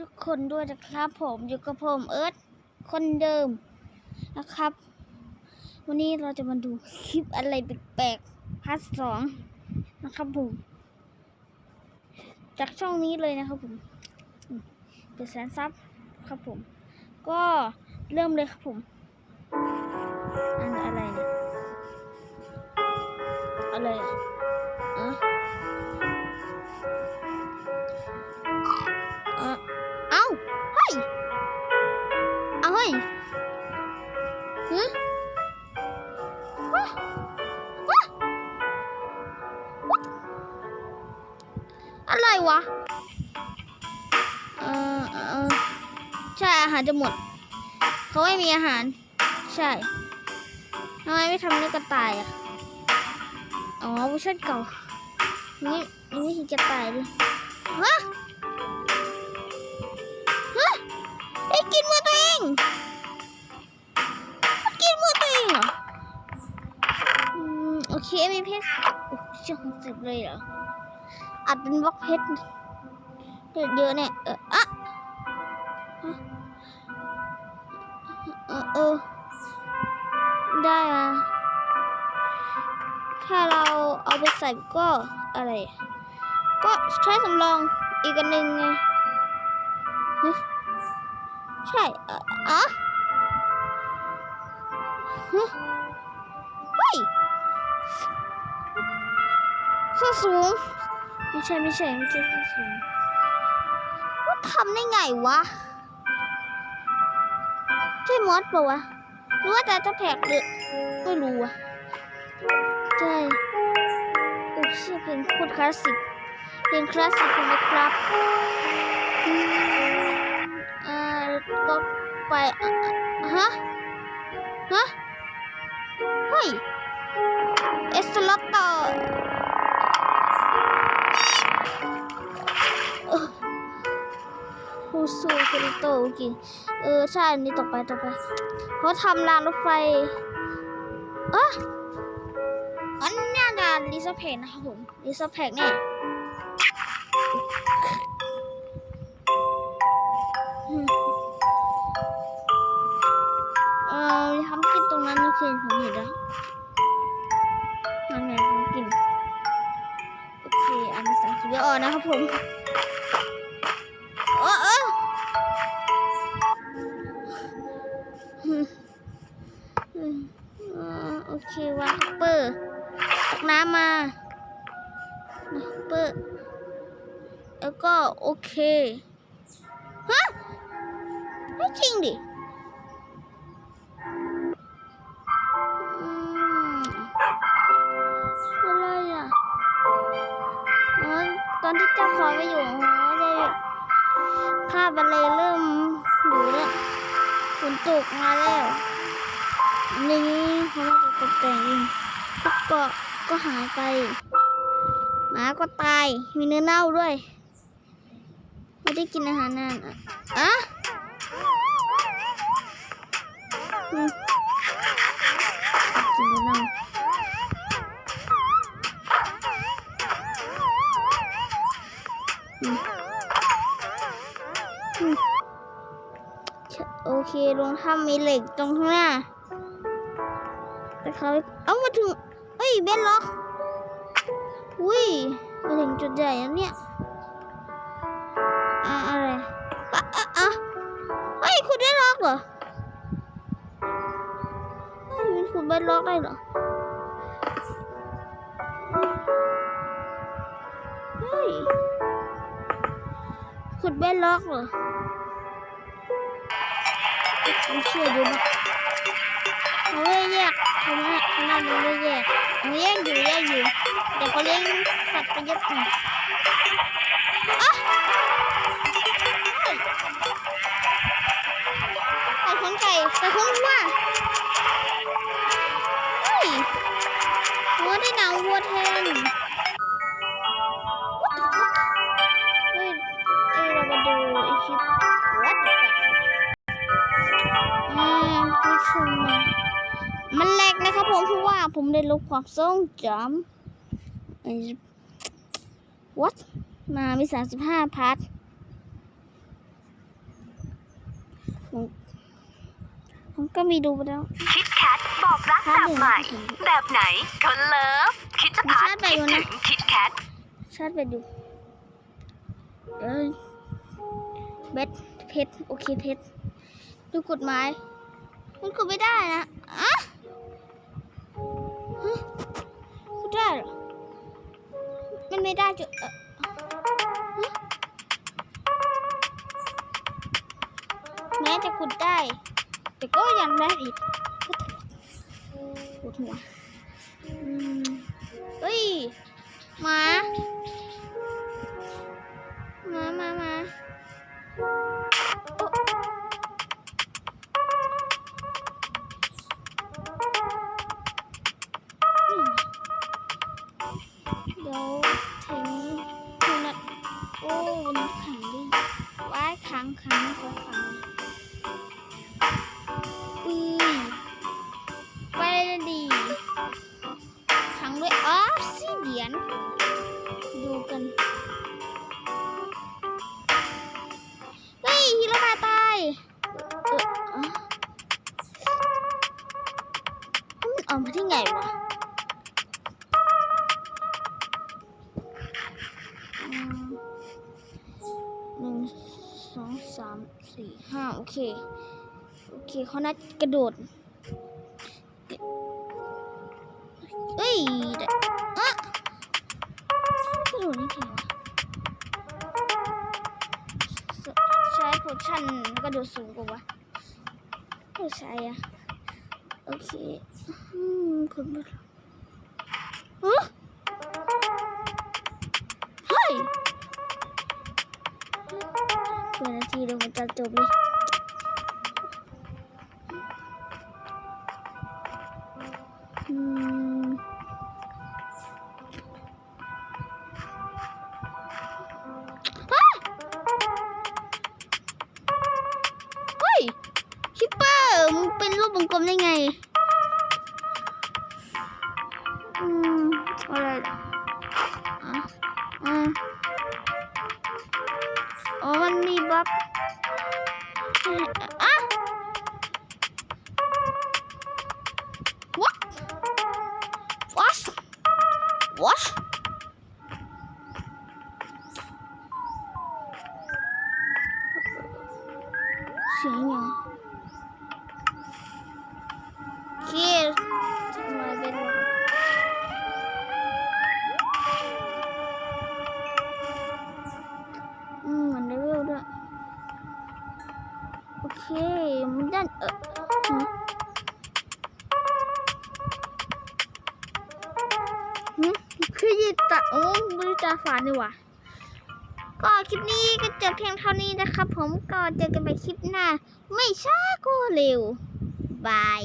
ทุกคนด้วยนะครับ ผมอยู่กับผมเอิร์ธคนเดิมนะครับ วันนี้เราจะมาดูคลิปอะไรแปลกๆพาร์ทสองนะครับผม จากช่องนี้เลยนะครับผมเป็นแสนซับครับผม ก็เริ่มเลยครับผม อันอะไรเนี่ยอะไร ยฮะวะวะวะอะไรวะ เออเออใช่อาหารจะหมด เขาไม่มีอาหาร ใช่ทำไมไม่ทำเนื้อกระต่ายอะ อ๋อเวอร์ชันเก่า นี่นี่ไม่เห็นจะตายเลยฮะ กินมือตัวเอง มันกินมือตัวเองเหรออืมโอเคมีเพชรโอ้เชื่อหกสิบเลยเหรออัดเป็นบล็อกเพชรเยอะๆเนี่ยเอออะเออเออได้อะถ้าเราเอาไปใส่ก็อะไร ก็ใช้สำรองอีกอันหนึ่งไง ใช่เอออะฮะเฮ้ยส้นสูง ไม่ใช่ไม่ใช่ไม่ใช่ส้นสูงว่าทำได้ไงวะ ใช่มอสปะวะ หรือว่าจะจะแผกหรือไม่รู้อะใช่โอ้ชื่อเพลงโคตรคลาสสิกเพลงคลาสสิกเลยนะครับ ก็ไปฮะฮะเฮ้ยเอสลอตเตอร์ฮูซูเฟริโตโอเคเออ ใช่อันนี้ต่อไปต่อไปเขาทำรางรถไฟเอะอันนี้น่าจะลิซ่าแพกนะครับผมลิซ่าแพกเนี่ย รงนั้นผมเห็นแล้วนั่นไงทำกินโอเคอ่านภาษาอังกฤษออกนะครับผมเออเออโอเควางเปอร์ตักน้ำมาเปอร์แล้วก็โอเคฮะไม่จริงดิ ตอนที่เจ้าของไปอยู่อ๋อได้คาบอะไรเริ่มอยู่แล้วฝนตกมาแล้วนี่เขามาตกแต่งเองกเกาะก็หายไป หมาก็ตาย มีเนื้อเน่าด้วย ไม่ได้กินอาหารนานอะอะกินเนื้อเน่า โอเคลงถ้ำมีเหล็กตรงข้างหน้าแต่เขาเอามาถึงเอ้ยเบนล็อกอุ้ยมาถึงจุดใหญ่แล้วเนี่ยอะอะไรอะอะอะเฮ้ยคุณได้ล็อกเหรอเฮ้ยคุณได้ล็อกได้เหรอ คุณได้ล็อกเหรอไม่เชื่อดูนะเขาไม่แยกเขาไม่เขาน่าจะไม่ได้แยกเขาแยกอยู่แยกอยู่แต่เขาเลี้ยงสัตว์ไปเยอะหน่อยอะไก่ขนไก่ไก่ขนวัวเเอ้ยเรามาดูไอคลิป What the fuck อืมผู้ชมมามันแหลกนะครับผมเพราะว่าผมได้ลบความทรงจำไอ้ what มามีสามสิบห้าพาร์ทผมผมก็มีดูไปแล้วคิดแคทบอกรักแบบใหม่ แบบไหนคนเลิฟคิดจะพักชาติไปคิดอยู่นะถึงคิดแคทชาร์จไปดูเอ้ย เบ็ดเพชรโอเคเพชรดูกฎหมายมันกดไม่ได้นะอะฮะกดได้หรอมันไม่ได้จุเอ่อฮะแม้จะขุดได้ แต่ก็ยังได้อีกปวดหัวเฮ้ยหมาายขั สี่ห้าโอเค โอเคเขานัดกระโดดเอ้ยอะกระโดดนี่ไงวะใช้โพชั่นกระโดดสูงกว่าวะไม่ใช่อะโอเค อืมคุณผู้ฮะ เปิดนาทีเดี๋ยวมันจะจบเลยอืมฮะเฮ้ยคิปเปอร์มึงเป็นรูปวงกลมได้ไง อืมอะไร what? What? What คือยีตาโอ้บริจาฝานี่ว่ะก็คลิปนี้ก็จบเพียงเท่านี้นะครับ ผมก็เจอกันใหม่คลิปหน้า ไม่ช้าก็เร็วบาย